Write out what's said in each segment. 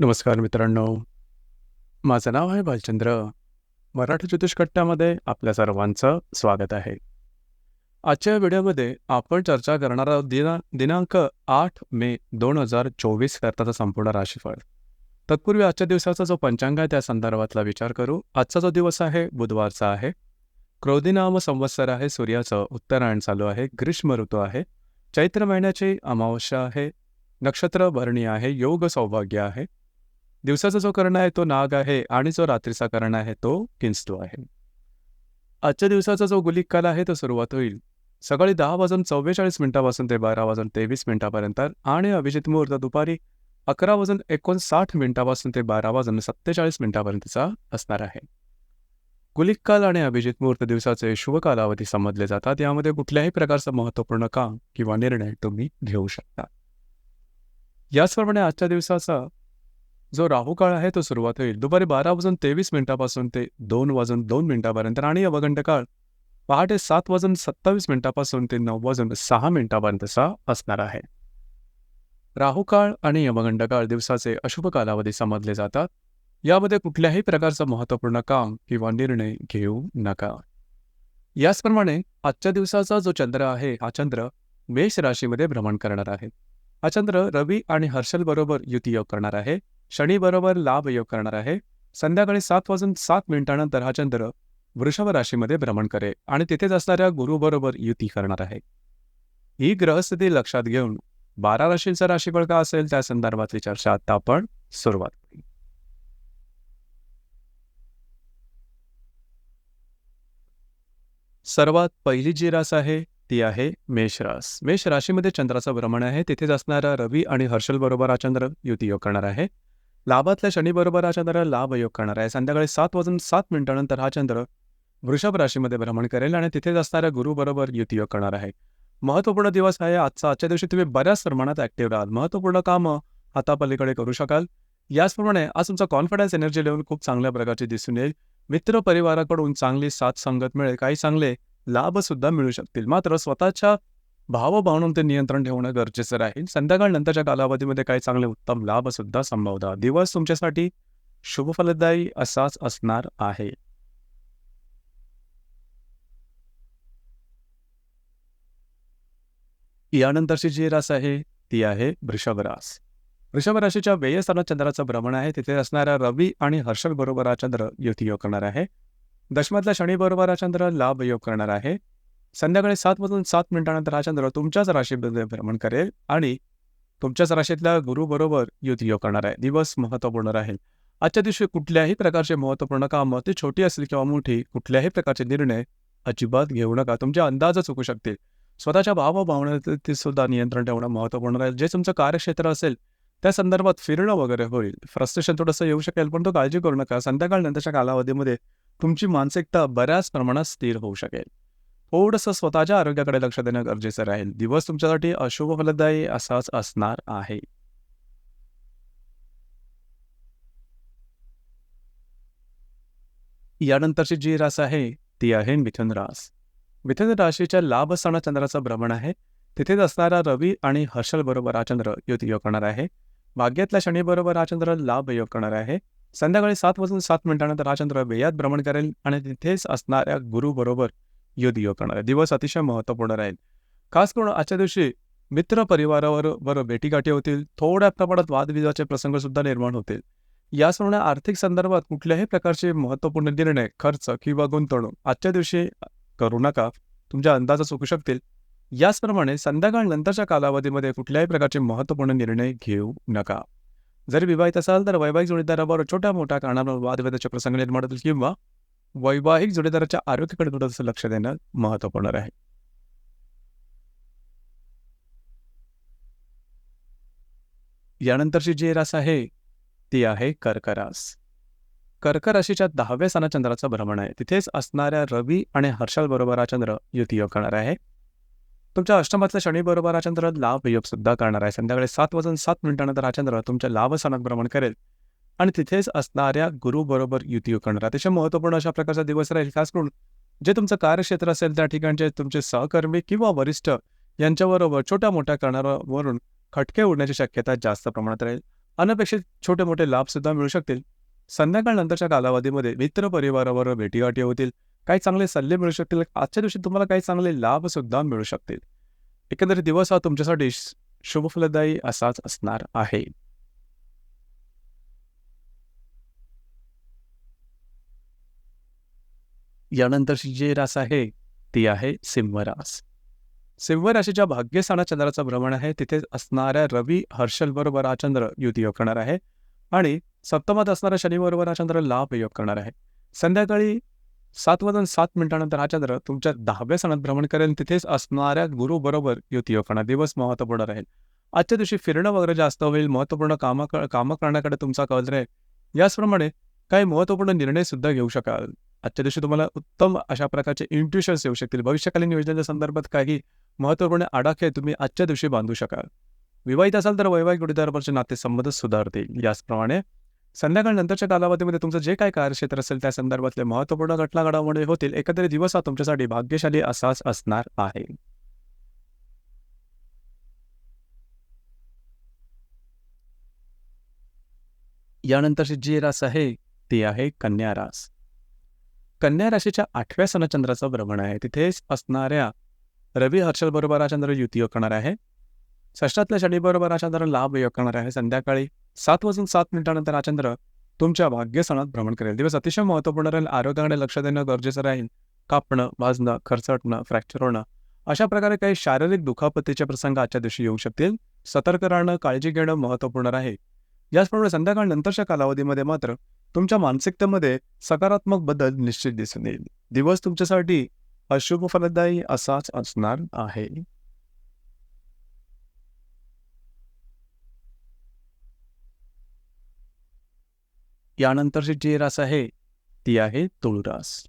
नमस्कार मित्रांनो. माझं नाव आहे भालचंद्र. मराठी ज्योतिषकट्ट्यामध्ये आपल्या सर्वांचं स्वागत आहे. आजच्या व्हिडिओमध्ये आपण चर्चा करणार आहोत दिना दिनांक आठ मे 2024 करताचा संपूर्ण राशीफळ. तत्पूर्वी आजच्या दिवसाचा जो पंचांग आहे त्या संदर्भातला विचार करू. आजचा जो दिवस आहे बुधवारचा आहे. क्रोधिनाम संवत्सर आहे. सूर्याचं उत्तरायण चालू आहे. ग्रीष्म ऋतू आहे. चैत्र महिन्याची अमावस्या आहे. नक्षत्र भरणी आहे. योग सौभाग्य आहे. दिवसाचा जो कर्ण आहे तो नाग आहे आणि जो रात्रीचा कर्ण आहे तो किंस्तू आहे. आजच्या दिवसाचा जो गुलिक काल आहे तो सुरुवात होईल सकाळी दहा वाजून चव्वेचाळीस मिनिटापासून ते बारा वाजून तेवीस मिनिटापर्यंत आणि अभिजित मुहूर्त दुपारी अकरा वाजून एकोणसाठ मिनिटापासून ते बारा वाजून सत्तेचाळीस मिनिटापर्यंतचा असणार आहे. गुलिक काल आणि अभिजित मुहूर्त दिवसाचे शुभ कालावधी समजले जातात. यामध्ये कुठल्याही प्रकारचं महत्त्वपूर्ण काम किंवा निर्णय तुम्ही घेऊ शकता. याचप्रमाणे आजच्या दिवसाचा जो राहू काळ आहे तो सुरुवात होईल दुपारी बारा वाजून तेवीस मिनिटापासून ते दोन वाजून दोन मिनिटापर्यंत आणि अवघंट काळ पहाटे सात वाजून सत्तावीस मिनिटापासून ते नऊ वाजून सहा मिनिटापर्यंतचा असणार आहे. राहू काळ आणि यमगंड काळ दिवसाचे अशुभ कालावधी समजले जातात. यामध्ये कुठल्याही प्रकारचं महत्त्वपूर्ण काम किंवा निर्णय घेऊ नका. याचप्रमाणे आजच्या दिवसाचा जो चंद्र आहे हा चंद्र मेष राशीमध्ये भ्रमण करणार आहे. हा चंद्र रवी आणि हर्षल बरोबर युती योग करणार आहे. शनीबरोबर लाभ योग करणार आहे. संध्याकाळी सात वाजून सात मिनिटानंतर हा चंद्र वृषभ राशीमध्ये भ्रमण करेल आणि तिथेच असणाऱ्या गुरुबरोबर युती करणार आहे. ही ग्रहस्थिती लक्षात घेऊन बारा राशींचा राशीफळ का असेल त्या संदर्भातली चर्चा आता आपण सुरुवात करू. सर्वात पहिली जी रास आहे ती आहे मेष रास. मेष राशीमध्ये चंद्राचं भ्रमण आहे. तिथेच असणारा रवी आणि हर्षल बरोबर हा चंद्र युती योग करणार आहे. लाभातल्या शनीबरोबर हा चंद्र लाभ योग करणार आहे. संध्याकाळी सात वाजून सात मिनिटानंतर हा चंद्र वृषभ राशीमध्ये भ्रमण करेल आणि तिथेच असणाऱ्या गुरुबरोबर युतीयोग करणार आहे. महत्त्वपूर्ण दिवस आहे आजचा. आजच्या दिवशी तुम्ही बऱ्याच प्रमाणात ऍक्टिव्ह राहाल. महत्त्वपूर्ण कामं हातापलीकडे करू शकाल. याचप्रमाणे आज तुमचा कॉन्फिडन्स एनर्जी लेव्हल खूप चांगल्या प्रकारची दिसून येईल. मित्र परिवाराकडून चांगली साथ संगत मिळेल. काही चांगले लाभसुद्धा मिळू शकतील. मात्र स्वतःच्या भावभावनांवर नियंत्रण ठेवणं गरजेचं राहील. संध्याकाळनंतरच्या कालावधीमध्ये काही चांगले उत्तम लाभ सुद्धा संभवतात. दिवस तुमच्यासाठी शुभफलदायी असाच असणार आहे. यानंतरची जी रास आहे ती आहे वृषभ रास. वृषभ राशीच्या व्ययस्थानात चंद्राचं भ्रमण आहे. तिथे असणाऱ्या रवी आणि हर्षल बरोबर हा चंद्र युती योग करणार आहे. दशमातल्या शनी बरोबर हा चंद्र लाभ योग करणार आहे. संध्याकाळी सात वाजून सात मिनिटानंतर हा चंद्र तुमच्याच राशीमध्ये भ्रमण करेल आणि तुमच्याच राशीतल्या गुरुबरोबर युतियोग युती योग करणार आहे. दिवस महत्त्वपूर्ण राहील. आजच्या दिवशी कुठल्याही प्रकारचे महत्त्वपूर्ण कामं ती छोटी असतील किंवा मोठी कुठल्याही प्रकारचे निर्णय अजिबात घेऊ नका. तुमचे अंदाज चुकू शकतील. स्वतःच्या भावभावनेवरती सुद्धा नियंत्रण ठेवणं महत्त्वपूर्ण राहील. जे तुमचं कार्यक्षेत्र असेल त्या संदर्भात फिरणं वगैरे होईल. फ्रस्ट्रेशन थोडंसं येऊ शकेल पण तो काळजी करू नका. संध्याकाळ नंतरच्या कालावधीमध्ये तुमची मानसिकता बऱ्याच प्रमाणात स्थिर होऊ शकेल. थोडंसं स्वतःच्या आरोग्याकडे लक्ष देणं गरजेचं राहील. दिवस तुमच्यासाठी अशुभ फलदायी असाच असणार आहे. यानंतरची जी रास आहे ती आहे मिथुन रास. मिथुन राशीच्या लाभ स्थानात चंद्राचं भ्रमण आहे. तिथेच असणारा रवी आणि हर्षल बरोबर हा चंद्र युत योग करणार आहे. भाग्यातल्या शनी बरोबर हा चंद्र लाभ योग करणार आहे. संध्याकाळी सात वाजून सात मिनिटानंतर हा चंद्र व्ययात भ्रमण करेल आणि तिथेच असणाऱ्या गुरु दिव करणार आहे. दिवस अतिशय महत्त्वपूर्ण राहील. खास करून आजच्या दिवशी मित्र बरं भेटीगाठी होतील. थोड्या प्रमाणात वादविवादाचे प्रसंग सुद्धा निर्माण होतील. या याचप्रमाणे आर्थिक संदर्भात कुठल्याही प्रकारचे महत्त्वपूर्ण निर्णय, खर्च किंवा गुंतवणूक आजच्या दिवशी करू नका. तुमच्या अंदाजा चुकू शकतील. याचप्रमाणे संध्याकाळनंतरच्या कालावधीमध्ये कुठल्याही प्रकारचे महत्त्वपूर्ण निर्णय घेऊ नका. जरी विवाहित असाल तर वैवाहिक जोडीदाराबरोबर छोट्या-मोठ्या कारणावर वादविवादाचे प्रसंग निर्माण होतील किंवा वैवाहिक जोडीदाराच्या आरोग्याकडे थोडंसं लक्ष देणं महत्त्वपूर्ण आहे यानंतरची जी रास आहे ती आहे कर्करास कर्क राशीच्या दहाव्या स्थानात चंद्राचं भ्रमण आहे. तिथेच असणाऱ्या रवी आणि हर्षल बरोबर हा चंद्र युती योग करणार आहे. तुमच्या अष्टमातल्या शनी बरोबर हा चंद्र लाभ योग सुद्धा करणार आहे. संध्याकाळी सात वाजून सात मिनिटानंतर हा चंद्र तुमच्या लाभ स्थानात भ्रमण करेल आणि तिथेच असणाऱ्या गुरुबरोबर युती योग करणार. अतिशय महत्त्वपूर्ण अशा प्रकारचा दिवस राहील. खास करून जे तुमचं कार्यक्षेत्र असेल त्या ठिकाणचे तुमचे सहकर्मी किंवा वरिष्ठ यांच्याबरोबर छोट्या-मोठ्या कारणावरून खटके उडण्याची शक्यता जास्त प्रमाणात राहील. अनपेक्षित छोटे मोठे लाभ सुद्धा मिळू शकतील. संध्याकाळनंतरच्या कालावधीमध्ये मित्र परिवाराबरोबर भेटीगाठी होतील. काही चांगले सल्ले मिळू शकतील. आजच्या दिवशी तुम्हाला काही चांगले लाभ सुद्धा मिळू शकतील. एकंदरीत दिवस हा तुमच्यासाठी शुभफलदायी असाच असणार आहे. यानंतरची जी रास आहे ती आहे सिंहरास. सिंहराशीच्या भाग्यस्थाना चंद्राचं भ्रमण आहे. तिथे असणाऱ्या रवी हर्षल बरोबर हा चंद्र युती योग करणार आहे. आणि सप्तमात असणाऱ्या शनिबरोबर हा चंद्र लाभ योग करणार आहे. संध्याकाळी सात वाजून सात मिनिटानंतर हा चंद्र तुमच्या दहाव्या सणात भ्रमण करेल. तिथेच असणाऱ्या गुरु बरोबर युती योग करणार. दिवस महत्त्वपूर्ण राहील. आजच्या दिवशी फिरणं वगैरे जास्त होईल. महत्त्वपूर्ण कामं कामं करण्याकडे तुमचा कल राहील. याचप्रमाणे काही महत्त्वपूर्ण निर्णय सुद्धा घेऊ शकाल. आजच्या दिवशी तुम्हाला उत्तम अशा प्रकारचे इंट्युशन्स येऊ शकतील. भविष्यकालीन योजनेच्या संदर्भात काही महत्त्वपूर्ण आडाखे तुम्ही आजच्या दिवशी बांधू शकाल. विवाहित असाल तर वैवाहिक जोडीदाराबरोबरचे नातेसंबंध सुधारतील. याचप्रमाणे संध्याकाळ नंतरच्या कालावधीमध्ये तुमचं जे काय कार्यक्षेत्र असेल त्या संदर्भातले महत्त्वपूर्ण घटना घडामोडी होतील. एकंदरीत दिवस हा तुमच्यासाठी भाग्यशाली असाच असणार आहे. यानंतरची जी रास आहे ती आहे कन्या रास. कन्या राशीच्या आठव्या सनचंद्राचं भ्रमण आहे. तिथेच असणाऱ्या रवी हर्षल बरोबर हा चंद्र युती योग करणार आहे. षष्टातल्या शनीबरोबर हा चंद्र लाभ योग करणार आहे. संध्याकाळी सात वाजून सात मिनिटानंतर हा चंद्र तुमच्या भाग्यसणात भ्रमण करेल. दिवस अतिशय महत्त्वपूर्ण राहील. आरोग्याकडे लक्ष देणं गरजेचं राहील. कापणं भाजणं खरचटणं फ्रॅक्चर होणं अशा प्रकारे काही शारीरिक दुखापतीचे प्रसंग आजच्या दिवशी येऊ शकतील. सतर्क राहणं काळजी घेणं महत्त्वपूर्ण राहील याचप्रमाणे संध्याकाळ नंतरच्या कालावधीमध्ये मात्र तुमच्या मानसिकतेमध्ये सकारात्मक बदल निश्चित दिसून येईल. दिवस तुमच्यासाठी अशुभ फलदायी असाच असणार आहे. यानंतरची जी रास आहे ती आहे तुळुरास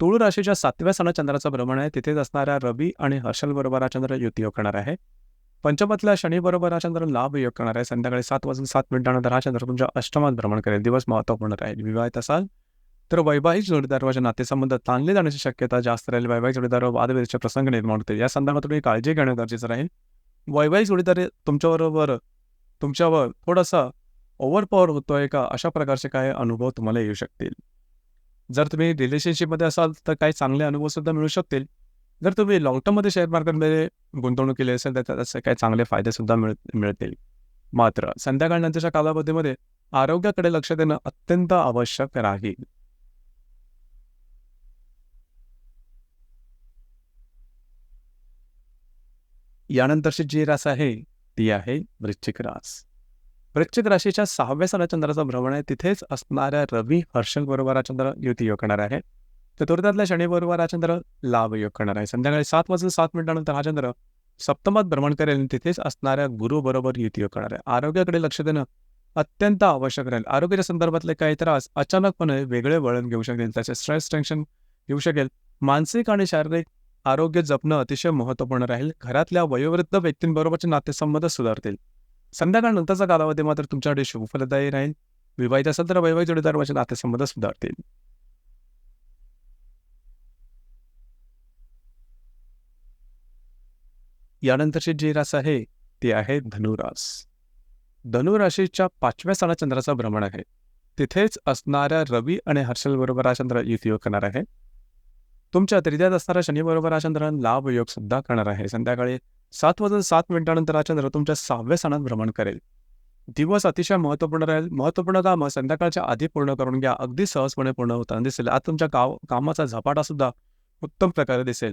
तुळू राशीच्या सातव्या सणा चंद्राचं भ्रमण आहे. तिथेच असणाऱ्या रवी आणि हर्षल बरोबर हा चंद्र युती योग करणार आहे. पंचमातल्या शनी बरोबर हा चंद्र लाभ योग करणार आहे. संध्याकाळी सात वाजून सात मिनिटानंतर हा चंद्र तुमच्या अष्टमात भ्रमण करेल. दिवस महत्त्वपूर्ण राहील विवाहित असाल तर वैवाहिक जोडीदाराच्या नातेसंबंध ताणले जाण्याची शक्यता जास्त राहील. वैवाहिक जोडीदार वादविवादाचे प्रसंग निर्माण होतील. या संदर्भात तुम्ही काळजी घेणं गरजेचं राहील. वैवाहिक जोडीदार तुमच्याबरोबर तुमच्यावर थोडासा ओव्हरपॉवर होतोय का? अशा प्रकारचे काही अनुभव तुम्हाला येऊ शकतील. जर तुम्ही रिलेशनशिपमध्ये असाल तर काही चांगले अनुभव सुद्धा मिळू शकतील. जर तुम्ही लॉंग टर्ममध्ये शेअर मार्केटमध्ये गुंतवणूक केली असेल तर त्याचे काही चांगले फायदे सुद्धा मिळ मिळतील. मात्र संध्याकाळनंतरच्या कालावधीमध्ये आरोग्याकडे लक्ष देणं अत्यंत आवश्यक राहील. यानंतरची जी रास आहे ती आहे वृश्चिक रास. वृश्चिक राशीच्या सहाव्या सणाचंद्राचा भ्रमण आहे तिथेच असणाऱ्या रवी हर्षक बरोबर हा चंद्र युती करणार आहे. चतुर्थातल्या शनी बरोबर हा चंद्र लाभ योग करणार आहे. संध्याकाळी सात वाजून सात मिनिटानंतर हा चंद्र सप्तमात भ्रमण करेल तिथेच असणाऱ्या गुरु बरोबर युती योग करणार आहे. आरोग्याकडे लक्ष देणं अत्यंत आवश्यक राहील. आरोग्याच्या संदर्भातले काही त्रास अचानकपणे वेगळे वळण घेऊ शकेल. त्याचे स्ट्रेस टेन्शन येऊ शकेल. मानसिक आणि शारीरिक आरोग्य जपणं अतिशय महत्त्वपूर्ण राहील. घरातल्या वयोवृद्ध व्यक्तींबरोबरचे नातेसंबंध सुधारतील. संध्याकाळ नंतरचा कालावधी मात्र तुमच्याकडे शुभफलदायी राहील. विवाहित असेल तर वैवाहिक जोडीदाराचे नातेसंबंध सुधारतील. यानंतरची जी रास आहे ती आहे धनुरास. धनुराशीच्या पाचव्या सणा चंद्राचा भ्रमण आहे. तिथेच असणाऱ्या रवी आणि हर्षल बरोबर हा चंद्र युती करणार आहे. तुमच्या तृतीयात असणाऱ्या शनीबरोबर हा चंद्र लाभ योग सुद्धा करणार आहे. संध्याकाळी सात वाजून सात मिनिटानंतर हा चंद्र तुमच्या सहाव्या सणात भ्रमण करेल. दिवस अतिशय महत्त्वपूर्ण राहील. महत्त्वपूर्ण कामं संध्याकाळच्या आधी पूर्ण करून घ्या. अगदी सहजपणे पूर्ण होताना दिसेल. आज तुमच्या गाव कामाचा झपाटा सुद्धा उत्तम प्रकारे दिसेल.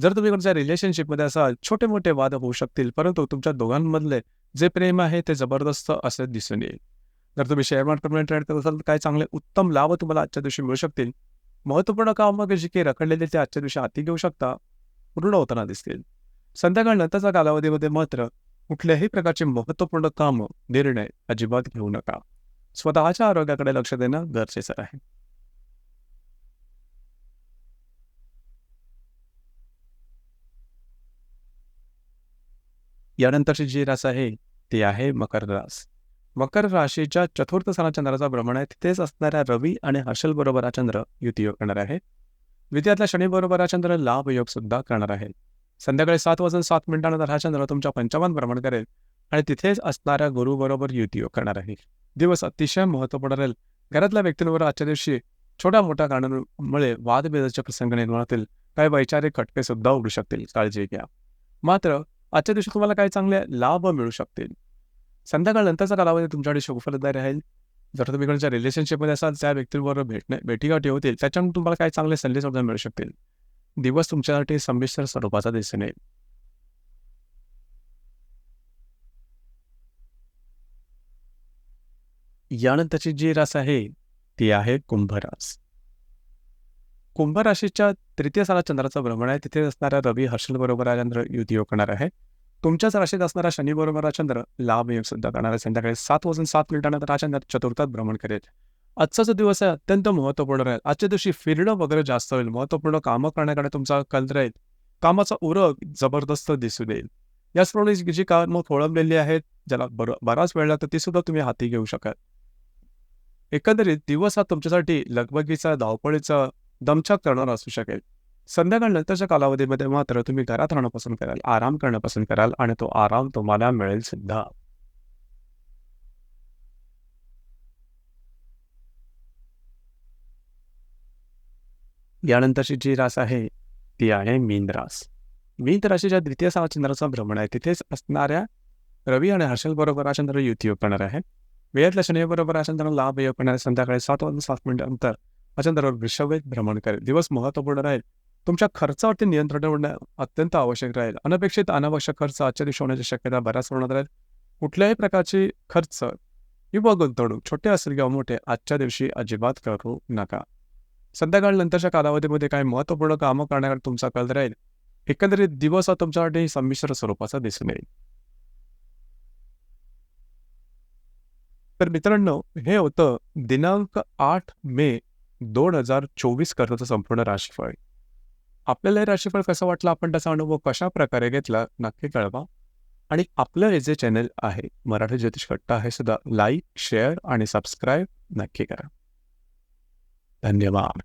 जर तुम्ही कोणत्या रिलेशनशिपमध्ये असाल छोटे मोठे वाद होऊ शकतील परंतु तुमच्या दोघांमधले जे प्रेम आहे ते जबरदस्त असे दिसून येईल. जर तुम्ही शेअर मार्केटमध्ये ट्रेड करत असाल तर काही चांगले उत्तम लाभ तुम्हाला आजच्या दिवशी मिळू शकतील. महत्त्वपूर्ण कामं जी काही रखडलेले ते आजच्या दिवशी हाती घेऊ शकता पूर्ण होताना दिसतील. संध्याकाळनंतरच्या कालावधीमध्ये मात्र कुठल्याही प्रकारचे महत्त्वपूर्ण काम निर्णय अजिबात घेऊ नका. स्वतःच्या आरोग्याकडे लक्ष देणं गरजेचं आहे. यानंतरचे जी रास आहे ती आहे मकर रास. मकर राशीच्या चतुर्थ स्थाना चंद्राचा भ्रमण आहे तिथेच असणाऱ्या रवी आणि हर्षल बरोबर हा चंद्र युतीयोग करणार आहे विद्यातल्या शनी बरोबर हा चंद्र लाभ योग सुद्धा करणार आहे संध्याकाळी सात वाजून सात मिनिटानंतर हा चंद्र तुमच्या पंचावन्न भ्रमण करेल आणि तिथेच असणाऱ्या गुरुबरोबर युती करणार आहे. दिवस अतिशय महत्त्वपूर्ण राहील घरातल्या व्यक्तींवर आजच्या दिवशी छोट्या मोठ्या कारणांमुळे वादभेदाचे प्रसंग निर्माण होतील. काही वैचारिक खटके सुद्धा उडू शकतील. काळजी घ्या. मात्र आजच्या दिवशी तुम्हाला काही चांगले लाभ मिळू शकतील? संध्याकाळ नंतरचा कालावधी तुमच्याकडे शुभफलदायी राहील. जर तुम्ही कोणाच्या रिलेशनशिपमध्ये असाल त्या व्यक्तीबरोबर भेटणे भेटीगाठी होतील त्याच्यामुळे तुम्हाला काही चांगले सल्ले सुद्धा मिळू शकतील? दिवस तुमच्यासाठी संमिश्र स्वरूपाचा दिसून येईल यानंतरची जी रास आहे ती आहे कुंभरास. कुंभ राशीच्या तृतीय साला चंद्राचं भ्रमण आहे. तिथे असणाऱ्या रवी हर्षल बरोबर हा चंद्र युती करणार आहे. तुमच्याच राशीत असणारा शनी बरोबर हा चंद्र लाभयोग सुद्धा करणार आहे. संध्याकाळी सात वाजून सात मिनिटानंतर हा चंद्र चतुर्थात भ्रमण करेल. आजचा जो दिवस आहे अत्यंत महत्त्वपूर्ण राहील आजच्या दिवशी फिरणं वगैरे जास्त होईल. महत्त्वपूर्ण कामं करण्याकडे तुमचा कल राहील. कामाचा उरग जबरदस्त दिसू देईल. याचप्रमाणे जी कामं खोळंबलेली आहेत ज्याला बर बराच वेळ लागतो ती सुद्धा तुम्ही हाती घेऊ शकाल. एकंदरीत दिवस हा तुमच्यासाठी लगबगीचा धावपळीचा दमछाक करणारा असू शकेल. संध्याकाळ नंतरच्या कालावधीमध्ये मात्र तुम्ही घरात राहणं पसंत कराल आराम करणं पसंत कराल आणि तो आराम तुम्हाला मिळेल सुद्धा. यानंतरची जी रास आहे ती आहे मीन रास. मीन राशीच्या द्वितीय सहा चंद्राचा भ्रमण आहे तिथेच असणाऱ्या रवी आणि हर्षल बरोबर हा चंद्र युती योग करणार आहे वेळातल्या शनिबरोबर हा चंद्र लाभ योग करणार संध्याकाळी सात वाजून सात मिनिटानंतर हा विषवेत भ्रमण करेल. दिवस महत्त्वपूर्ण राहील. तुमच्या खर्चावरती नियंत्रण ठेवणं अत्यंत आवश्यक राहील. अनपेक्षित अनावश्यक खर्च आजच्या दिवशी होण्याची शक्यता बऱ्याच प्रमाणात राहील. कुठल्याही प्रकारची खर्च किंवा गुंतवणूक छोटे असेल किंवा मोठे आजच्या दिवशी अजिबात करू नका. संध्याकाळ नंतरच्या कालावधीमध्ये काही महत्त्वपूर्ण कामं करण्याकडे तुमचा कल राहील. एकंदरीत दिवस हा तुमच्यासाठी संमिश्र स्वरूपाचा दिसून येईल. तर मित्रांनो हे होतं दिनांक आठ मे दोन हजार चोवीस कर्जाचं संपूर्ण राशीफळ. आपल्याला हे राशीफळ कसं वाटलं? आपण त्याचा अनुभव कशा प्रकारे घेतला? नक्की कळवा. आणि आपलं हे जे चॅनल आहे मराठी ज्योतिष कट्टा हे सुद्धा लाईक शेअर आणि सबस्क्राईब नक्की करा. धन्यवाद.